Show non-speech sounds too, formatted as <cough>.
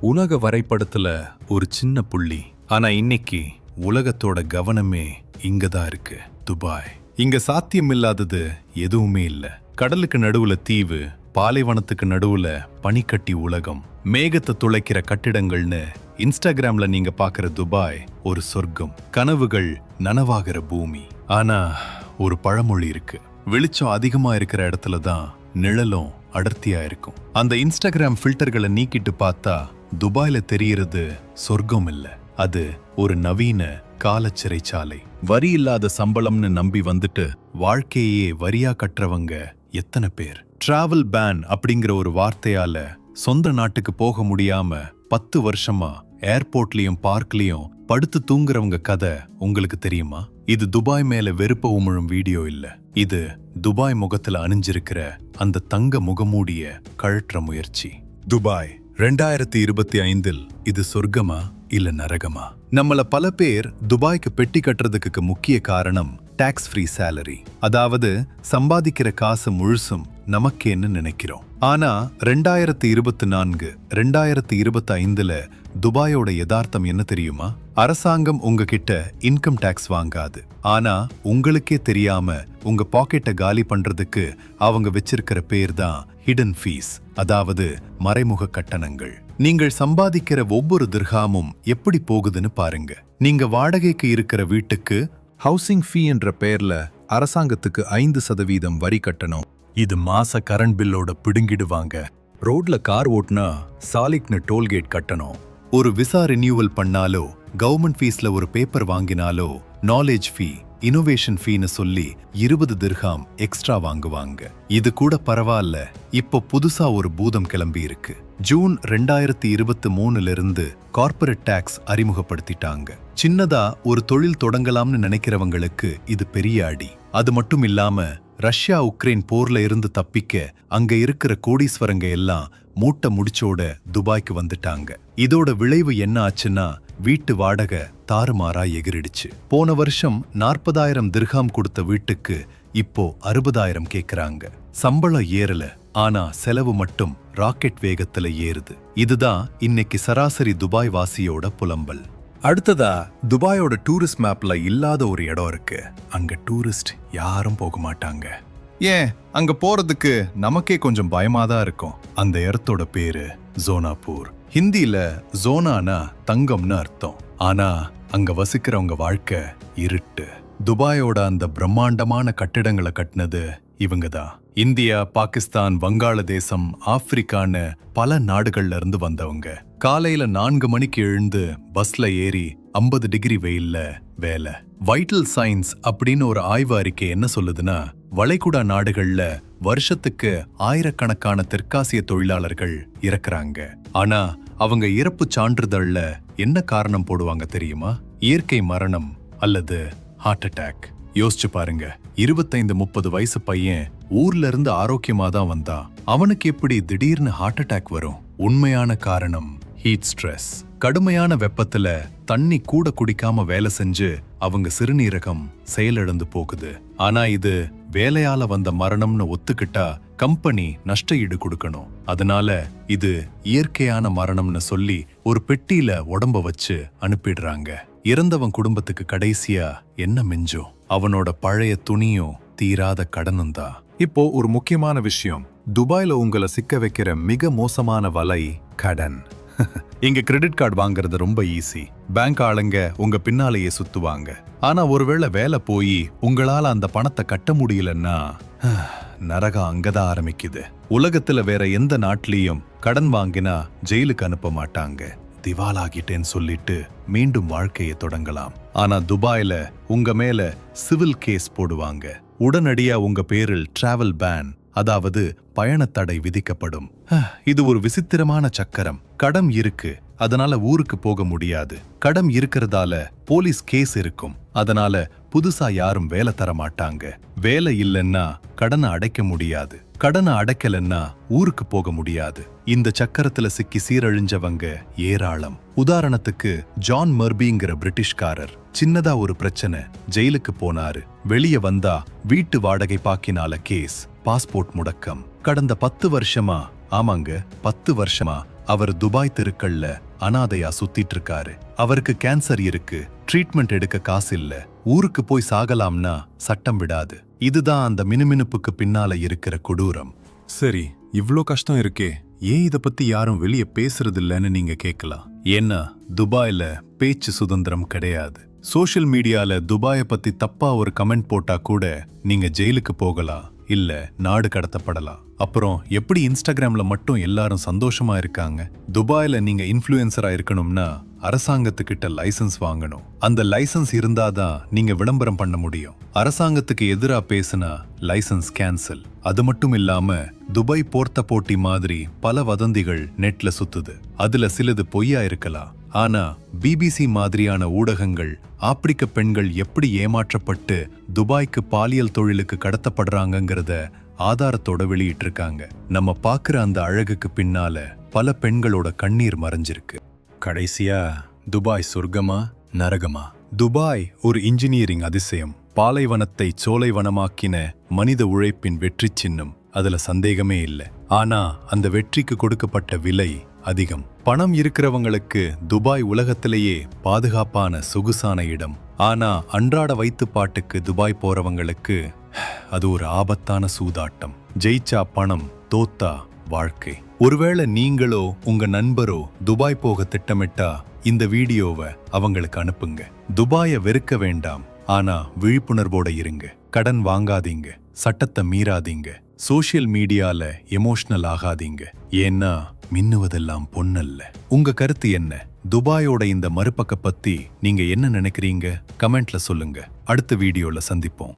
உலக வரைபடத்துல ஒரு சின்ன புள்ளி. ஆனா இன்னைக்கு உலகத்தோட கவனமே இங்க தான் இருக்கு துபாய். இங்க சாத்தியம் இல்லாதது எதுவுமே இல்ல. கடலுக்கு நடுவுல தீவு பாலைவனத்துக்கு நடுவுல பனிக்கட்டி உலகம். மேகத்தை துளைக்கிற கட்டிடங்கள்னு இன்ஸ்டாகிராம்ல நீங்க பாக்குற துபாய் ஒரு சொர்க்கம். கனவுகள் நனவாகிற பூமி. ஆனா ஒரு பழமொழி இருக்கு. வெளிச்சம் அதிகமா இருக்கிற இடத்துல தான் நிழலும் அடர்த்தியா இருக்கும். அந்த இன்ஸ்டாகிராம் ஃபில்டர்களை நீக்கிட்டு பார்த்தா துபாயில தெரியறது சொர்க்கம் இல்ல அது ஒரு நவீன கால சிறைச்சாலை வரி இல்லாத சம்பளம்னு நம்பி வந்துட்டு வாழ்க்கையே வரியா கட்டுறவங்க எத்தனை பேர்? டிராவல் பேன் அப்படிங்கிற ஒரு வார்த்தையால சொந்த நாட்டுக்கு போக முடியாம பத்து வருஷமா ஏர்போர்ட்லயும் பார்க்லயும் படுத்து தூங்குறவங்க கதை உங்களுக்கு தெரியுமா? இது துபாய் மேல வெறுப்ப உமிழும் வீடியோ இல்ல. இது துபாய் முகத்துல அணிஞ்சிருக்கிற அந்த தங்க முகமூடிய கழற்ற முயற்சி. துபாய். ரெண்டாயிரத்தி இருபத்தி ஐந்தில் இது சொர்க்கமா இல்ல நரகமா? நம்மள பல பேர் துபாய்க்கு பெட்டி கட்டுறதுக்கு முக்கிய காரணம் டாக்ஸ் ஃப்ரீ சேலரி அதாவது சம்பாதிக்கிற காசு முழுசும் நமக்கேன்னு நினைக்கிறோம். ஆனா ரெண்டாயிரத்தி இருபத்தி நான்கு ரெண்டாயிரத்தி இருபத்தி ஐந்துல துபாயோட யதார்த்தம் என்ன தெரியுமா? அரசாங்கம் உங்ககிட்ட இன்கம் டேக்ஸ் வாங்காது. ஆனா உங்களுக்கே தெரியாம உங்க பாக்கெட்டை காலி பண்றதுக்கு அவங்க வச்சிருக்கிற பேர் தான் ஹிடன் ஃபீஸ் அதாவது மறைமுக கட்டணங்கள். நீங்கள் சம்பாதிக்கிற ஒவ்வொரு திர்ஹாமும் எப்படி போகுதுன்னு பாருங்க. நீங்க வாடகைக்கு இருக்கிற வீட்டுக்கு ஹவுசிங் ஃபீ என்ற பெயர்ல அரசாங்கத்துக்கு ஐந்து சதவீதம் வரி கட்டணும். இது மாச கரண்ட் பில்லோட பிடுங்கிடுவாங்க. ரோட்ல கார் ஓட்டுனா சாலிக்னு டோல்கேட் கட்டணும். ஒரு விசா ரினியூவல் பண்ணாலோ கவர்மெண்ட் ஃபீஸ்ல ஒரு பேப்பர் வாங்கினாலோ நாலேஜ் ஃபீ இனோவேஷன் ஃபீன்னு சொல்லி இருபது திர்ஹாம் எக்ஸ்ட்ரா வாங்குவாங்க. இது கூட பரவாயில்ல இப்போ புதுசா ஒரு பூதம் கிளம்பி இருக்கு. ஜூன் ரெண்டாயிரத்தி இருபத்தி மூணுல இருந்து கார்ப்பரேட் டாக்ஸ் அறிமுகப்படுத்திட்டாங்க. சின்னதா ஒரு தொழில் தொடங்கலாம்னு நினைக்கிறவங்களுக்கு இது பெரிய அடி. அது மட்டும் இல்லாம ரஷ்யா உக்ரைன் போர்ல இருந்து தப்பிக்க அங்க இருக்கிற கோடீஸ்வரங்க எல்லாம் மூட்டை முடிச்சோட துபாய்க்கு வந்துட்டாங்க. இதோட விளைவு என்ன ஆச்சுன்னா வீட்டு வாடகை தாறுமாறா எகிரிடுச்சு. போன வருஷம் நாற்பதாயிரம் திர்ஹாம் கொடுத்த வீட்டுக்கு இப்போ அறுபதாயிரம் கேக்குறாங்க. சம்பளம் ஏறல ஆனா செலவு மட்டும் ராக்கெட் வேகத்துல ஏறுது. இதுதான் இன்னைக்கு சராசரி துபாய் வாசியோட புலம்பல். அடுத்ததா துபாயோட டூரிஸ்ட் மேப்ல இல்லாத ஒரு இடம் இருக்கு. அங்க டூரிஸ்ட் யாரும் போக மாட்டாங்க. ஏன்? அங்க போறதுக்கு நமக்கே கொஞ்சம் பயமா தான் இருக்கும். அந்த இடத்தோட பேரு ஜோனாப்பூர் ஹிந்தில ஜோனானா தங்கம்னு அர்த்தம். ஆனா அங்க வசிக்கிறவங்க வாழ்க்கை இருட்டு. துபாயோட அந்த பிரம்மாண்டமான கட்டிடங்களை கட்டினது இவங்க தான் இந்தியா பாகிஸ்தான் வங்காளதேசம் ஆப்பிரிக்கான்னு பல நாடுகள்ல இருந்து வந்தவங்க. காலையில நான்கு மணிக்கு எழுந்து பஸ்ல ஏறி ஐம்பது டிகிரி வெயில்ல வேலை. வைட்டல் சயின்ஸ் அப்படின்னு ஒரு ஆய்வு அறிக்கை என்ன சொல்லுதுன்னா வளைகுடா நாடுகள்ல வருஷத்துக்கு ஆயிரக்கணக்கான தெற்காசிய தொழிலாளர்கள் இறக்குறாங்க. ஆனா அவங்க இறப்பு சான்றிதழ்ல என்ன காரணம் போடுவாங்க தெரியுமா? இயற்கை மரணம் அல்லது ஹார்ட் அட்டாக் யோசிச்சு பாருங்க. இருபத்தைந்து முப்பது வயசு பையன் ஊர்ல இருந்து ஆரோக்கியமா தான் வந்தான். அவனுக்கு எப்படி திடீர்னு ஹார்ட் அட்டாக் வரும்? உண்மையான காரணம் ஹீட் ஸ்ட்ரெஸ் கடுமையான வெப்பத்துல தண்ணி கூட குடிக்காம வேலை செஞ்சு அவங்க சிறுநீரகம் செயலிழந்து போகுது. ஆனா இது வேலையால வந்த மரணம்னு ஒத்துக்கிட்டா கம்பெனி நஷ்ட ஈடு கொடுக்கணும். அதனால இது இயற்கையான மரணம்னு சொல்லி ஒரு பெட்டியில உடம்ப வச்சு அனுப்பிடுறாங்க. இறந்தவன் குடும்பத்துக்கு கடைசியா என்ன மிஞ்சும் அவனோட பழைய துணியும் தீராத கடனும் தான் இப்போ ஒரு முக்கியமான விஷயம். துபாய்ல உங்களை சிக்க வைக்கிற மிக மோசமான வலை கடன். <laughs> இங்க கிரெடிட் கார்டு வாங்குறது ரொம்ப ஈஸி பேங்க் ஆளுங்க உங்க பின்னாலேயே சுத்துவாங்க. ஆனா ஒருவேளை வேலை போய் உங்களால அந்த பணத்தை கட்ட முடியலன்னா <sighs> நரகம் அங்கதான் ஆரம்பிக்குது. உலகத்துல வேற எந்த நாட்டிலையும் கடன் வாங்கினா ஜெயிலுக்கு அனுப்ப மாட்டாங்க. திவாலாகிட்டேன்னு சொல்லிட்டு மீண்டும் வாழ்க்கையை தொடங்கலாம். ஆனா துபாயில உங்க மேல சிவில் கேஸ் போடுவாங்க. உடனடியா உங்க பேரில் டிராவல் பேன் அதாவது பயணத்தடை விதிக்கப்படும். இது ஒரு விசித்திரமான சக்கரம். கடம் இருக்கு. அதனால ஊருக்கு போக முடியாது. கடம் இருக்கிறதால போலீஸ் கேஸ் இருக்கும். அதனால புதுசா யாரும் வேலை தர மாட்டாங்க. வேலை இல்லைன்னா கடனை அடைக்க முடியாது. கடனை அடைக்கலன்னா ஊருக்கு போக முடியாது. இந்த சக்கரத்துல சிக்கி சீரழிஞ்சவங்க ஏராளம். உதாரணத்துக்கு ஜான் மர்பிங்கிற பிரிட்டிஷ்காரர். சின்னதா ஒரு பிரச்சனை. ஜெயிலுக்கு போனாரு. வெளிய வந்தா வீட்டு வாடகை பாக்கினால கேஸ். பாஸ்போர்ட் முடக்கம். கடந்த பத்து வருஷமா ஆமாங்க பத்து வருஷமா அவர் துபாய் தெருக்கள்ல அனாதையா சுத்திட்டு இருக்காரு அவருக்கு கேன்சர் இருக்கு ட்ரீட்மெண்ட் எடுக்க காசு இல்ல ஊருக்கு போய் சாகலாம்னா சட்டம் விடாது. இதுதான் அந்த மினுமினுப்புக்கு பின்னால இருக்கிற கொடூரம். சரி இவ்ளோ கஷ்டம் இருக்கே ஏன் இத பத்தி யாரும் வெளிய பேசுறது இல்லைன்னு நீங்க கேட்கலாம் ஏன்னா துபாயில பேச்சு சுதந்திரம் கிடையாது. சோஷியல் மீடியால துபாய பத்தி தப்பா ஒரு கமெண்ட் போட்டா கூட நீங்க ஜெயிலுக்கு போகலாம் இல்ல நாடு கடத்தப்படலாம் அப்புறம் எப்படி இன்ஸ்டாகிராம்ல மட்டும் எல்லாரும் சந்தோஷமா இருக்காங்க? துபாயில நீங்க இன்ஃப்ளூயன்சரா இருக்கணும்னா அரசாங்கத்துக்கிட்ட லைசன்ஸ் வாங்கணும். அந்த லைசன்ஸ் இருந்தாதான் நீங்க விளம்பரம் பண்ண முடியும். அரசாங்கத்துக்கு எதிரா பேசுனா லைசென்ஸ் கேன்சல் அது மட்டும் இல்லாம துபாய் போர்த்த போட்டி மாதிரி பல வதந்திகள் நெட்ல சுத்துது. அதுல சிலது பொய்யா இருக்கலாம். ஆனா பிபிசி மாதிரியான ஊடகங்கள் ஆப்பிரிக்க பெண்கள் எப்படி ஏமாற்றப்பட்டு துபாய்க்கு பாலியல் தொழிலுக்கு கடத்தப்படுறாங்கங்கிறத ஆதாரத்தோட வெளியிட்டிருக்காங்க. நம்ம பாக்குற அந்த அழகுக்கு பின்னால பல பெண்களோட கண்ணீர் மறைஞ்சிருக்கு. கடைசியா துபாய் சொர்க்கமா நரகமா? துபாய் ஒரு இன்ஜினியரிங் அதிசயம். பாலைவனத்தை சோலைவனமாக்கின மனித உழைப்பின் வெற்றி சின்னம் அதுல சந்தேகமே இல்லை. ஆனா அந்த வெற்றிக்கு கொடுக்கப்பட்ட விலை அதிகம். பணம் இருக்கிறவங்களுக்கு துபாய் உலகத்திலேயே பாதுகாப்பான சொகுசான இடம். ஆனா அன்றாட வைத்துப்பாட்டுக்கு துபாய் போறவங்களுக்கு அது ஒரு ஆபத்தான சூதாட்டம். ஜெயிச்சா பணம் தோத்தா வாழ்க்கை. ஒருவேளை நீங்களோ உங்க நண்பரோ துபாய் போக திட்டமிட்டா இந்த வீடியோவை அவங்களுக்கு அனுப்புங்க. துபாயை வெறுக்க வேண்டாம். ஆனா விழிப்புணர்வோட இருங்க. கடன் வாங்காதீங்க. சட்டத்தை மீறாதீங்க. சோஷியல் மீடியால எமோஷனல் ஆகாதீங்க. ஏன்னா மின்னுவதெல்லாம் பொண்ணல்ல. உங்க கருத்து என்ன? துபாயோட இந்த மறுபக்க பத்தி நீங்க என்ன நினைக்கிறீங்க? கமெண்ட்ல சொல்லுங்க. அடுத்த வீடியோல சந்திப்போம்.